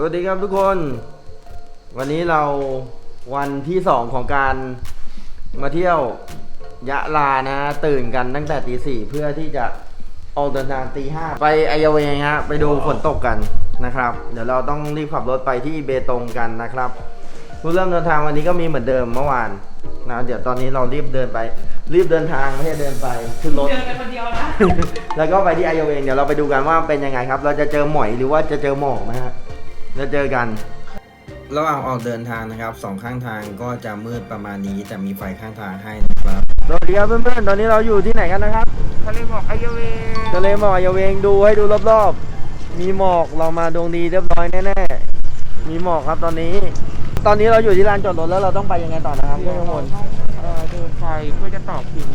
สวัสดีครับทุกคน วันนี้เราวันที่สองของการมาเที่ยวยะลานะ ตื่นกันตั้งแต่ตีสี่เพื่อที่จะออกเดินทางตีห้าไปไอเยาเวงฮะไปดูฝนตกกันนะครับ เดี๋ยวเราต้องรีบขับรถไปที่เบตงกันนะครับผู้เริ่มเดินทางวันนี้ก็มีเหมือนเดิมเมื่อวานนะเดี๋ยวตอนนี้เรารีบเดินไป รีบเดินทางไม่ใช่เดินไปขึ้นรถเดินไปคนเดียวนะแล้วก็ไปที่ไอโอเองเดี๋ยวเราไปดูกันว่าเป็นยังไงครับ เราจะเจอหมอยหรือว่าจะเจอหมอกนะฮะ จะเจอกัน ระหว่างออกเดินทางนะครับสองข้างทางก็จะมืดประมาณนี้แต่มีไฟข้างทางให้นะครับสวัสดีครับเพื่อนๆ ตอนนี้เราอยู่ที่ไหนกันนะครับ ทะเลหมอกไอเยาเวทะเลหมอกไอโอเองดูให้ดูรอบๆ มีหมอกเรามาดวงดีเรียบร้อยแน่ๆ มีหมอกครับตอนนี้ ตอนนี้เราอยู่ที่ลานจอดรถแล้วเราต้องไปยังไงต่อนะครับเพื่อนทุกคนเอ่อเดินไฟเพื่อจะต่อคิว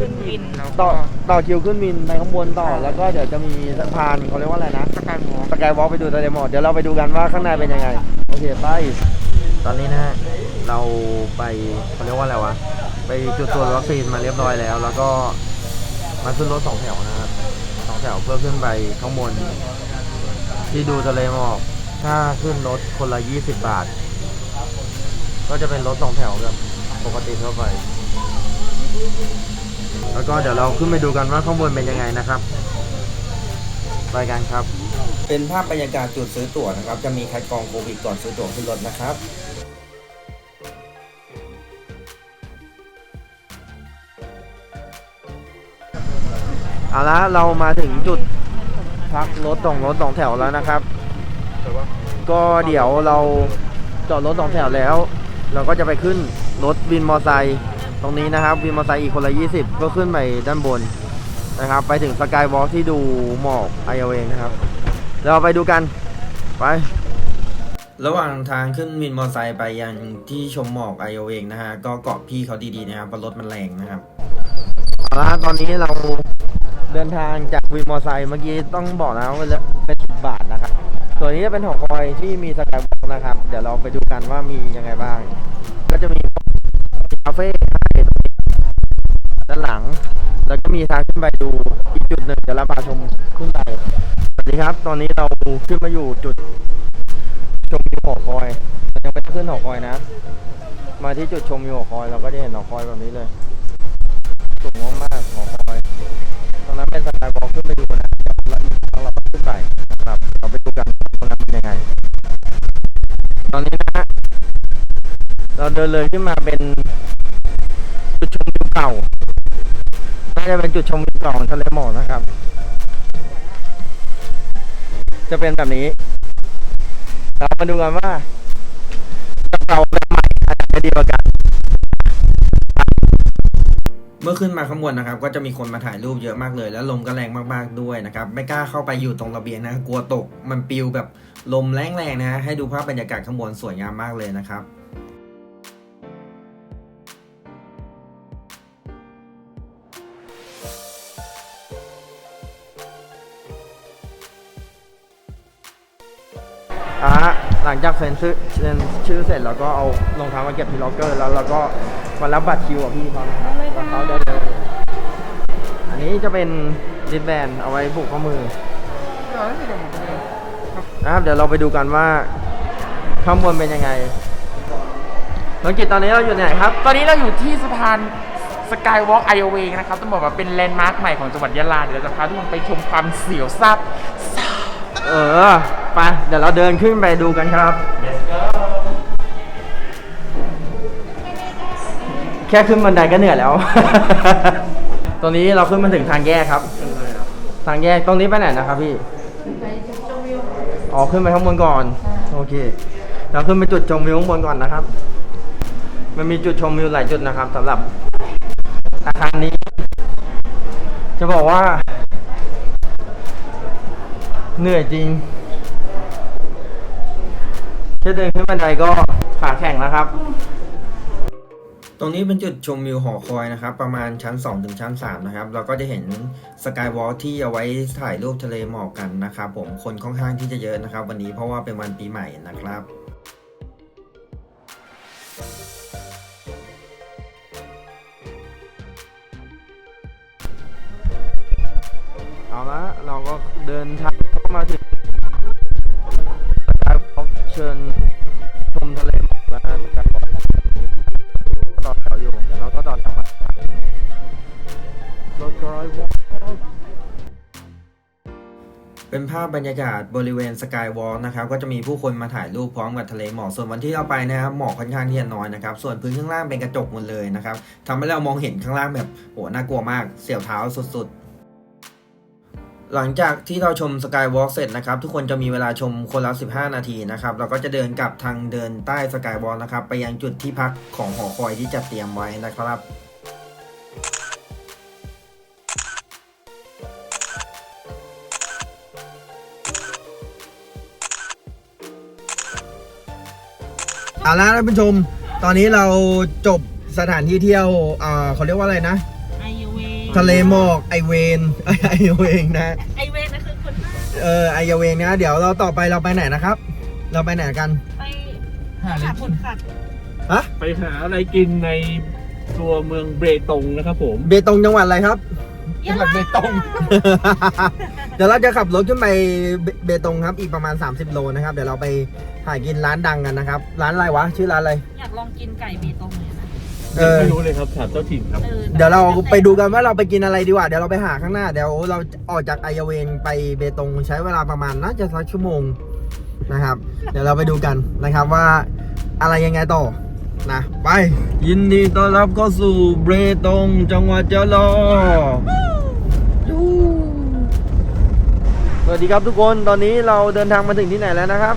ขึ้นวินแล้วต่ก็อต่อคิวขึ้นวินไปข้างบนต่อ แล้วก็เดี๋ยวจะมีสะพานเขาเรียกว่าอะไรนะสกายวอล์กสกายวอล์กไปดูทะเลหมอกเดี๋ยวเราไปดูกันว่าข้างในเป็นยังไง โอเคไป ตอนนี้นะฮะเราไปเขาเรียกว่าอะไรวะ ไปจุดตรวจวัคซีนมาเรียบร้อยแล้ว แล้วก็มาขึ้นรถสองแถวนะฮะสองแถวเพื่อขึ้นไปข้างบน ที่ดูทะเลหมอกถ้าขึ้นรถคนละ20บาท ก็จะเป็นรถสองแถวแบบปกติทั่วไป แล้วก็เดี๋ยวเราขึ้นไปดูกันว่าข้างบนเป็นยังไงนะครับไปกันครับ เป็นภาพบรรยากาศจุดซื้อตั๋วนะครับ จะมีคัดกรองโควิดก่อนซื้อตั๋วขึ้นรถนะครับเอาละเรามาถึงจุดพักรถสองรถสองแถวแล้วนะครับ ก็เดี๋ยวเราจอดรถสองแถวแล้ว เราก็จะไปขึ้นรถวินมอไซค์ ตรงนี้นะครับวินมอไซค์อีกคนละ 20 ก็ขึ้นไปด้านบนนะครับ ไปถึงสกายวอล์กที่ดูหมอกไอเองนะครับ เราไปดูกันไประหว่างทางขึ้นวินมอไซค์ไปยังที่ชมหมอกไอเองนะฮะ ก็เกาะพี่เขาดีๆนะครับเพราะรถมันแรงนะครับเอาละฮะตอนนี้เราเดินทางจากวินมอไซค์เมื่อกี้ต้องบอกนะว่าเป็นสิบบาทนะครับส่วนนี้จะเป็นหอคอยที่มีสกายวอล์กนะครับ เดี๋ยวเราไปดูกันว่ามียังไงบ้าง ก็จะมีานหลัง แล้วก็มีทางขึ้นไปดูอีกจุดหนึ่งเดี๋ยวเราพาชมขึ้นไปสวัสดีครับ ตอนนี้เราขึ้นมาอยู่จุดชมวิวหอคอยเรายังไม่ขึ้นหอคอยนะ มาที่จุดชมวิวหอคอยเราก็จะเห็นหอคอยแบบนี้เลยสูงมากๆหอคอยตรงนั้นเป็นสกายวอล์กขึ้นไปดูนะแล้วอีกครั้งเราก็ขึ้นไปนะครับเราไปดูกันตรงนั้นเป็นยังไง ตอนนี้นะฮะเราเดินเลยขึ้นมาเป็นจุดชมวิวเก่า น่าจะเป็นจุดชมวิวเก่าของทะเลหมอกนะครับ จะเป็นแบบนี้ เรามาดูกันว่าแบบเก่าแบบใหม่อันไหนจะดีกว่ากันเมื่อขึ้นมาข้างบนนะครับ ก็จะมีคนมาถ่ายรูปเยอะมากเลย แล้วลมก็แรงมากๆด้วยนะครับ ไม่กล้าเข้าไปอยู่ตรงระเบียงนะกลัวตกมันปิวแบบลมแรงๆนะ ให้ดูภาพบรรยากาศข้างบนสวยงามมากเลยนะครับ ลังจากเซ็นชื่อเซ็นชื่อเสร็จแล้วก็เอารองเท้ามาเก็บที่ล็อกเกอร์ แล้วเราก็มารับบัตรคิวกับพี่เขานะครับกับเขาได้เลยอันนี้จะเป็นริบแบนเอาไว้ผูกข้อมือนะครับเดี๋ยวเราไปดูกันว่าข้างบนเป็นยังไงน้องกิตตอนนี้เราอยู่ไหนครับ ตอนนี้เราอยู่ที่สะพานสกายวอล์กไอเวงนะครับต้องบอกว่าเป็นแลนด์มาร์คใหม่ของจังหวัดยะลา เดี๋ยวเราจะพาทุกคนไปชมความเสียวซับ เออ ไปเดี๋ยวเราเดินขึ้นไปดูกันครับ แค่ขึ้นบันไดก็เหนื่อยแล้วตรงนี้เราขึ้นมาถึงทางแยกครับ ทางแยกตรงนี้ไปไหนนะครับพี่ อ๋อขึ้นไปข้างบนก่อน โอเค เราขึ้นไปจุดชมวิวข้างบนก่อนนะครับ มันมีจุดชมวิวหลายจุดนะครับสำหรับอาคารนี้ จะบอกว่า เหนื่อยจริง แค่เดินขึ้นบันไดก็ขาแข็งแล้วครับ ตรงนี้เป็นจุดชมวิวหอคอยนะครับ ประมาณชั้น 2 ถึงชั้น 3 นะครับ เราก็จะเห็นสกายวอล์ที่เอาไว้ถ่ายรูปทะเลหมอกกันนะครับผมคนค่อนข้างที่จะเยอะนะครับ วันนี้เพราะว่าเป็นวันปีใหม่นะครับเอาละเราก็เดินทางเข้ามาถึงสกายวอล์ ชิญชมทะเลหมอกนะฮะกายวอล์กต่อแถวอยู่เราก็ต่อแถวมาสกายวอล์เป็นภาพบรรยากาศบริเวณสกายวอล์กนะครับก็จะมีผู้คนมาถ่ายรูปพร้อมกับทะเลหมอกส่วนวันที่เราไปนะครับหมอกค่อนข้างที่จะน้อยนะครับส่วนพื้นข้างล่างเป็นกระจกหมดเลยนะครับทำให้เรามองเห็นข้างล่างแบบโหน่ากลัวมากเสียวเท้าสุดๆ หลังจากที่เราชมสกายวอล์กเสร็จนะครับ ทุกคนจะมีเวลาชมคนละ 15 นาทีนะครับ เราก็จะเดินกลับทางเดินใต้สกายวอล์กนะครับ ไปยังจุดที่พักของหอคอยที่จัดเตรียมไว้นะครับเอาละท่านผู้ชม ตอนนี้เราจบสถานที่เที่ยวอ่าเขาเรียกว่าอะไรนะ ทะเลหมอกไอเวนไอไอเวนนะ ไอเวนะคือคนมากเออไอเวนนะเดี๋ยวเราต่อไปเราไปไหนนะครับ เราไปไหนกันไปหาอะไรหาผกิลนขัดฮะไปหาอะไรกินในตัวเมืองเบตงนะครับผม เบตงจังหวัดอะไรครับ จังหวัดเบตง เดี๋ยวเราจะขับรถขึ้นไปเบเบตงครับอีกประมาณ 30 โลนะครับ เดี๋ยวเราไปหากินร้านดังกันนะครับ ร้านอะไรวะ ชื่อร้านอะไร อยากลองกินไก่เบตงเลยนะ เออ ไม่รู้เลยครับถามเจ้าถิ่นครับออเดี๋ยวเราไปดูกันว่าเราไปกินอะไรดีกว่า เดี๋ยวเราไปหาข้างหน้า เดี๋ยวเราออกจากไอเวนไปเบตงใช้เวลาประมาณน่าจะสักชั่วโมงนะครับ เดี๋ยวเราไปดูกันนะครับว่าอะไรยังไงต่อนะไป ยินดีต้อนรับเข้าสู่เบตงจังหวัดยะลาสวัสดีครับทุกคนตอนนี้เราเดินทางมาถึงที่ไหนแล้วนะครับ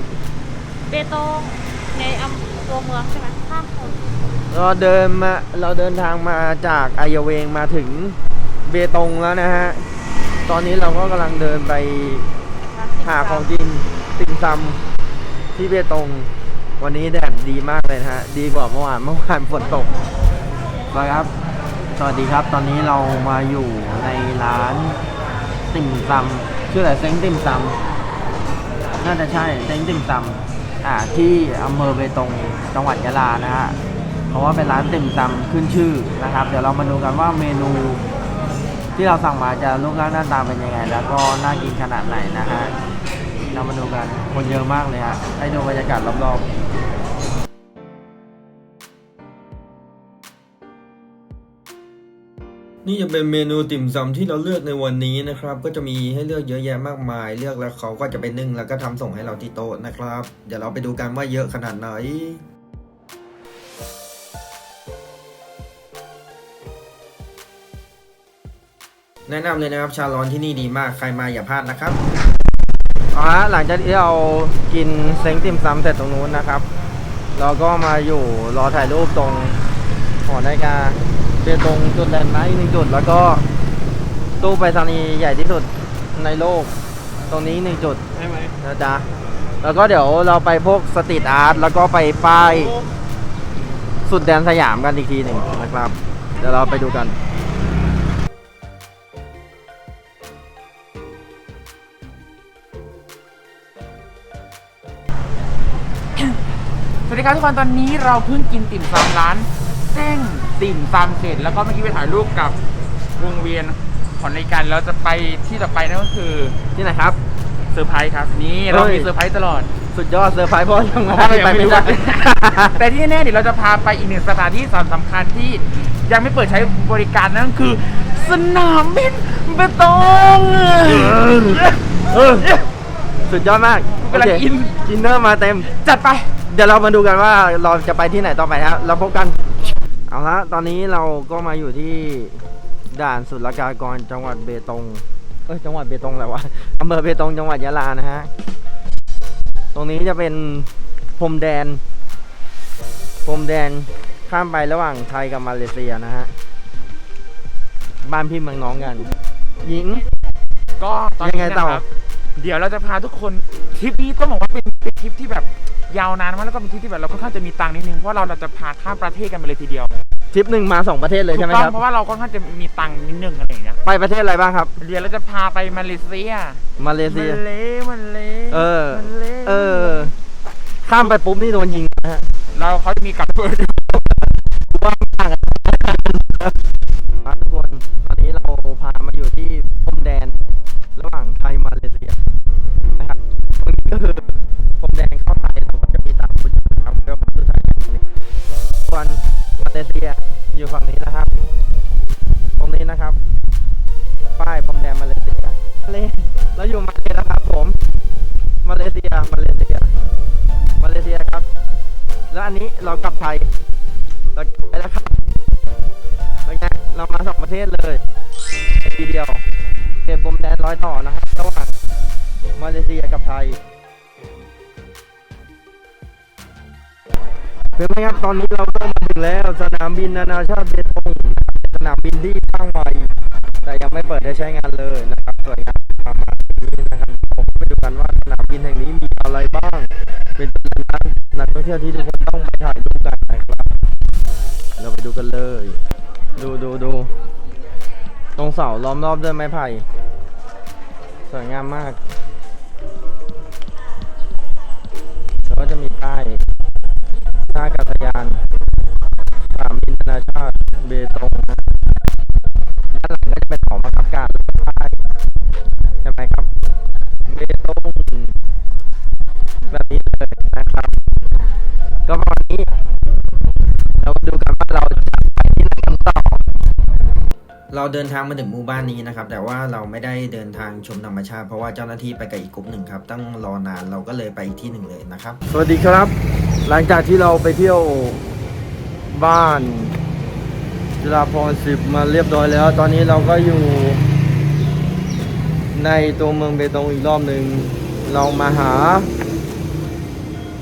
เบตงในอำเภอตัวเมืองใช่ไหมข้ามคน เราเดินมาเราเดินทางมาจากไอยเวงมาถึงเบตงแล้วนะฮะ ตอนนี้เราก็กำลังเดินไปหาของกินติ่มซำที่เบตง วันนี้แดดดีมากเลยนะฮะ ดีกว่าเมื่อวานเมื่อวานฝนตกมาครับ สวัสดีครับตอนนี้เรามาอยู่ในร้านติ่มซำชื่ออะไรเซ้งติ่มซำน่าจะใช่เซ้งติ่มซำอ่าที่อำเภอเบตงจังหวัดยะลานะฮะ เพราะว่าเป็นร้านติ่มซำขึ้นชื่อนะครับ เดี๋ยวเรามาดูกันว่าเมนู ที่เราสั่งมาจะรูปร่างหน้าตาเป็นยังไง แล้วก็น่ากินขนาดไหนนะฮะเรามาดูกันคนเยอะมากเลยฮะให้ดูบรรยากาศรอบๆนี่จะเป็นเมนูติ่มซำที่เราเลือกในวันนี้นะครับ ก็จะมีให้เลือกเยอะแยะมากมาย เลือกแล้วเขาก็จะไปนึ่งแล้วก็ทำส่งให้เราที่โต๊ะนะครับ เดี๋ยวเราไปดูกันว่าเยอะขนาดไหน แนะนำเลยนะครับชาร้อนที่นี่ดีมากใครมาอย่าพลาดนะครับเอาละหลังจากที่เรากินเซ้งติ่มซำเสร็จตรงนู้นนะครับ เราก็มาอยู่รอถ่ายรูปตรงหอนาฬิกาเป็นตรงจุดแลนด์มาร์คอีกหนึ่งจุด แล้วก็ตู้ไปรษณีย์ใหญ่ที่สุดในโลก ตรงนี้หนึ่งจุดใช่ไหมนะจ๊ะแล้วก็เดี๋ยวเราไปพวกสตรีทอาร์ตแล้วก็ไปป้ายสุดแดนสยามกันอีกทีหนึ่งนะครับ เดี๋ยวเราไปดูกัน วัสดีครับทุกคนตอนนี้เราเพิ่งกินติ่มซำร้านเส้งติ่มซำเสร็จแล้วก็เมื่อกี้ไปถ่ายรูปกับวงเวียนของรายการแล้วจะไปที่ต่อไปนั่นก็คือที่ไหนครับ เซอร์ไพรส์ครับ นี่เราเฮ้ยมีเซอร์ไพรส์ตลอด สุดยอดเซอร์ไพรส์เพราะยังเพราะว่าเรายังไปไม่ไม่รู้ได้ว่าแต่ที่แน่ๆเดี๋ยวเราจะพาไปอีกหนึ่งสถานที่สำคัญที่ยังไม่เปิดใช้บริการนั่นคือ สนามบินเบตงเออสุดยอดมากกำลังโเคอินอินเนอร์มาเต็ม จัดไป เดี๋ยวเรามาดูกันว่าเราจะไปที่ไหนต่อไปครับเราพบกัน เอาละตอนนี้เราก็มาอยู่ที่ด่านศุลกากรจังหวัดเบตง เอ้ยจังหวัดเบตงอะไรวะอำเภอเบตงจังหวัดยะลานะฮะ ตรงนี้จะเป็นพรมแดน พรมแดนข้ามไประหว่างไทยกับมาเลเซียนะฮะ บ้านพี่เมืองน้องกัน หญิง ก็ตอนยังนี้ไงนะต่อ ครับ เดี๋ยวเราจะพาทุกคนทริปนี้ต้องบอกว่าเป็นเป็นทริปที่แบบ ยาวนานมากแล้วก็เป็นทริปที่แบบเราค่อนข้างจะมีตังค์นิดนึงเพราะเราเราจะพาข้ามประเทศกันไปเลยทีเดียวทริปหนึ่งมาสองประเทศเลยถูใช่กไหมต้อคงรับ เพราะว่าเราค่อนข้างจะมีตังค์นิดนึงอะไรอย่างเงี้ยไปประเทศอะไรบ้างครับ เดี๋ยวเราจะพาไปมาเลเซียมาเลเซียมันเลมันเลเออมันเลเออ ข้ามไปปุ๊บนี่โดนยิงนะฮะเราเขาจะมีกับเพื่อนว่ามากอะทุกคนตอนนี้เราพามาอยู่ที่พรมแดน ระหว่างไทยมาเลเซียนะครับตรงนี้ก็คือ เป็นไหมครับตอนนี้เราก็มาถึงแล้วสนามบินนานาชาติเบตงสนามบินที่สร้างใหม่ แต่ยังไม่เปิดให้ใช้งานเลยนะครับสวยงามประมาณนี้นะครับผมไปดูกันว่าสนามบินแห่งนี้มีอะไรบ้าง เป็นจุดนักนักท่องเที่ยวที่ทุกคนต้องไปถ่ายรูปกันนะครับ เราไปดูกันเลย ดูดูดูตรงเสาล้อมรอบด้วยไม้ไผ่สวยงามมาก ก็จะมีป้ายท่าอากาศยานสนามบินนานาชาติเบตงนะด้านหลังก็จะเป็นหอบังคับการ เดินทางมาถึงหมู่บ้านนี้นะครับ แต่ว่าเราไม่ได้เดินทางชมธรรมชาติ เพราะว่าเจ้าหน้าที่ไปกับอีกกลุ่มหนึ่งครับต้องรอนานเราก็เลยไปอีกที่หนึ่งเลยนะครับ สวัสดีครับ หลังจากที่เราไปเที่ยวบ้านจุฬาพรณ์สิบมาเรียบร้อยแล้ว ตอนนี้เราก็อยู่ ในตัวเมืองเบตงอีกรอบหนึ่งเรามาหา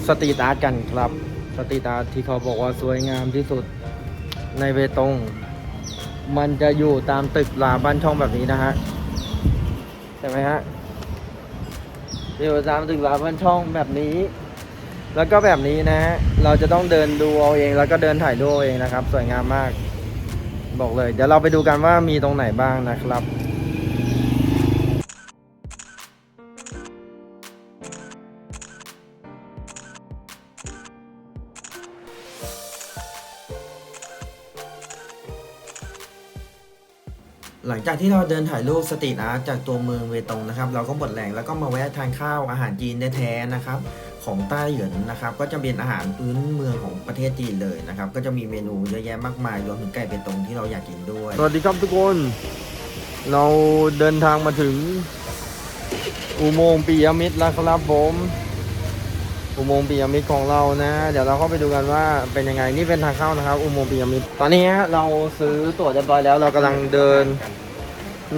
สตรีทอาร์ตกันครับ สตรีทอาร์ตที่เขาบอกว่าสวยงามที่สุดในเบตง มันจะอยู่ตามตึกราบ้านช่องแบบนี้นะฮะใช่ไหมฮะอยู่ตามตึกราบ้านช่องแบบนี้ แล้วก็แบบนี้นะฮะเราจะต้องเดินดูเอาเอง แล้วก็เดินถ่ายดูเอาเองนะครับ สวยงามมาก บอกเลย เดี๋ยวเราไปดูกันว่ามีตรงไหนบ้างนะครับ จากที่เราเดินถ่ายรูปสตรีทอาร์ตจากตัวเมืองเวตงนะครับ เราก็หมดแรงแล้วก็มาแวะทานข้าวอาหารจีนแท้ๆนะครับ ของต้าเหยินนะครับ ก็จะเป็นอาหารพื้นเมืองของประเทศจีนเลยนะครับ ก็จะมีเมนูเยอะแยะมากมายรวมถึงไก่เบตงที่เราอยากกินด้วย สวัสดีครับทุกคน เราเดินทางมาถึง อุโมงค์ปียมิตรแล้วครับผมอุโมงค์ปียมิตรของเรานะ เดี๋ยวเราเข้าไปดูกันว่าเป็นยังไงนี่เป็นทางเข้านะครับ อุโมงค์ปียมิตรตอนนี้เราซื้อตั๋วเรียบร้อยแล้วเรากำลังเดิน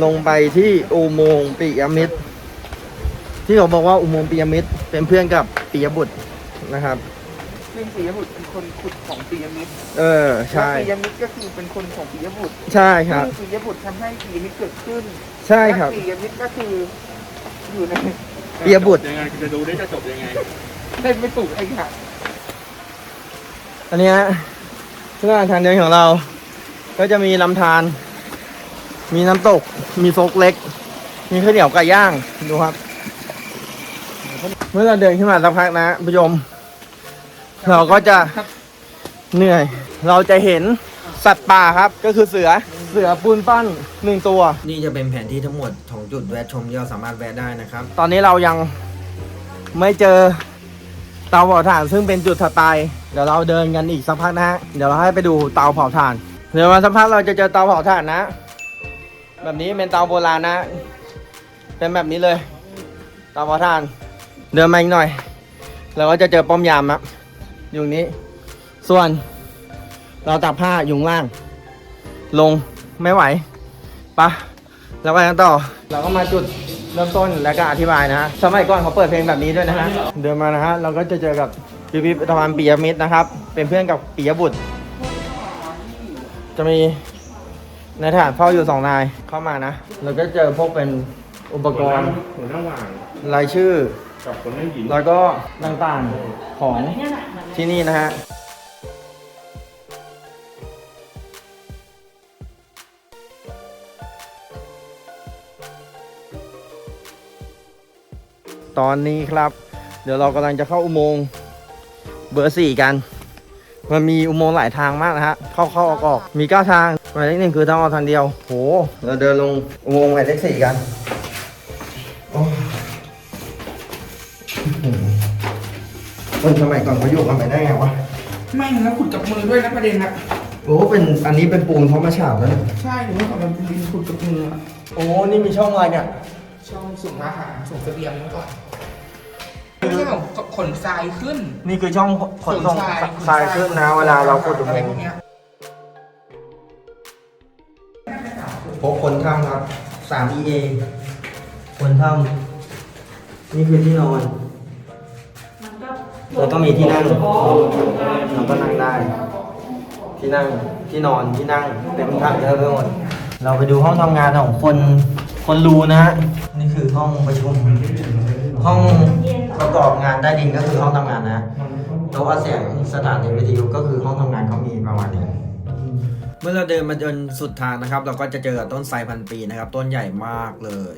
ลงไปที่อุโมงค์ปิยมิตร ที่เขาบอกว่าอุโมงค์ปิยมิตร เป็นเพื่อนกับปิยบุตรนะครับซึ่งปิยบุตรเป็นคนขุดของปิยมิตรเออใช่และปิยมิตรก็คือเป็นคนของปิยบุตรใช่ครับซึ่งปิยบุตรทำให้ปิยมิตรเกิดขึ้นใช่ครับและปิยมิตรก็คืออยู่ในปิยบุตร ยังไงจะดูได้จะจบยังไง เล่นไม่ถูกไอ้ค่ะอันเนี้ยเพื่อทางเดินของเรา ก็จะมีลำธาร มีน้ำตก มีโซกเล็ก มีข้าวเหนียวไก่ย่าง ดูครับ เมื่อเราเดินขึ้นมาสักพักนะผู้ชม เราก็จะเหนื่อย เราจะเห็นสัตว์ป่าครับ ก็คือเสือ เสือปูนปั้นหนึ่งตัว นี่จะเป็นแผนที่ทั้งหมดของจุดแวะชมที่เราสามารถแวะได้นะครับ ตอนนี้เรายังไม่เจอเตาเผาถ่านซึ่งเป็นจุดถัดไป เดี๋ยวเราเดินกันอีกสักพักนะฮะ เดี๋ยวเราให้ไปดูเตาเผาถ่าน เดี๋ยวมาสักพักเราจะเจอเตาเผาถ่านนะ แบบนี้เป็นเตาโบราณนะ เป็นแบบนี้เลยเตาเผาถ่าน เดินมาอีกหน่อย เราก็จะเจอป้อมยามนะอยู่นี้ ส่วนเราตักผ้าอยู่ล่าง ลงไม่ไหวปะเราไปกันต่อ เราก็มาจุดเริ่มต้นแล้วก็อธิบายนะฮะสมัยก่อนเขาเปิดเพลงแบบนี้ด้วยนะฮะเดินมานะฮะเราก็จะเจอกับพิพิธภัณฑ์ปิยมิตรนะครับ เป็นเพื่อนกับปิยบุตร จะมี ในายทหารเฝ้าอยู่สองนายเข้ามานะเราก็เจอพวกเป็นอุปกรณ์หัวหน้าหว่างรายชื่อ กับคนให้หญิงแล้วก็ต่างๆของที่นี่นะฮะตอนนี้ครับ เดี๋ยวเรากำลังจะเข้าอุโมงค์เบอร์สี่กัน มันมีอุโมงค์หลายทางมากนะฮะ เข้าเข้าออกออกมีเก้าทาง หมายเลขหนึ่งคือทางออกทางเดียว โห เราเดินลงอุโมงค์หมายเลขสี่กันโอ้คนสมัยก่อนเขาอยู่กันไปได้ไงวะ ไม่แล้วขุดกับมือด้วยนะประเด็นนะโอ้เป็นอันนี้เป็นปูนเขามาฉาบแล้วเนี่ยใช่หรือว่าเขาเป็นดินขุดกับมืออะโอ้นี่มีช่องอะไรเนี่ยช่องส่งอาหารส่งเสบียงเมื่อก่อนไม่ใช่ของขนทรายขึ้น นี่คือช่องขนส่งขนทรายทรายขึ้นนะเวลาเราขุดอุอะโมไรงพวกค์ พบคนถ้ำครับ 3 EA คนถ้ำนี่คือที่นอนแล้วก็มีที่นั่งเราก็นั่งได้ ที่นั่ง ที่นอน ที่นั่งเต็มทั้งเยอะไปหมด เราไปดูห้องทำงานของคน คนรู้นะฮะ นี่คือห้องประชุม ห้องประกอบงานใต้ดินก็คือห้องทำงานนะโต๊ะอัดเสียงสถานีวิทยุก็คือห้องทำงานเขามีประมาณนี้ เมื่อเราเดินมาจนสุดทางนะครับ เราก็จะเจอต้นไทรพันปีนะครับ ต้นใหญ่มากเลย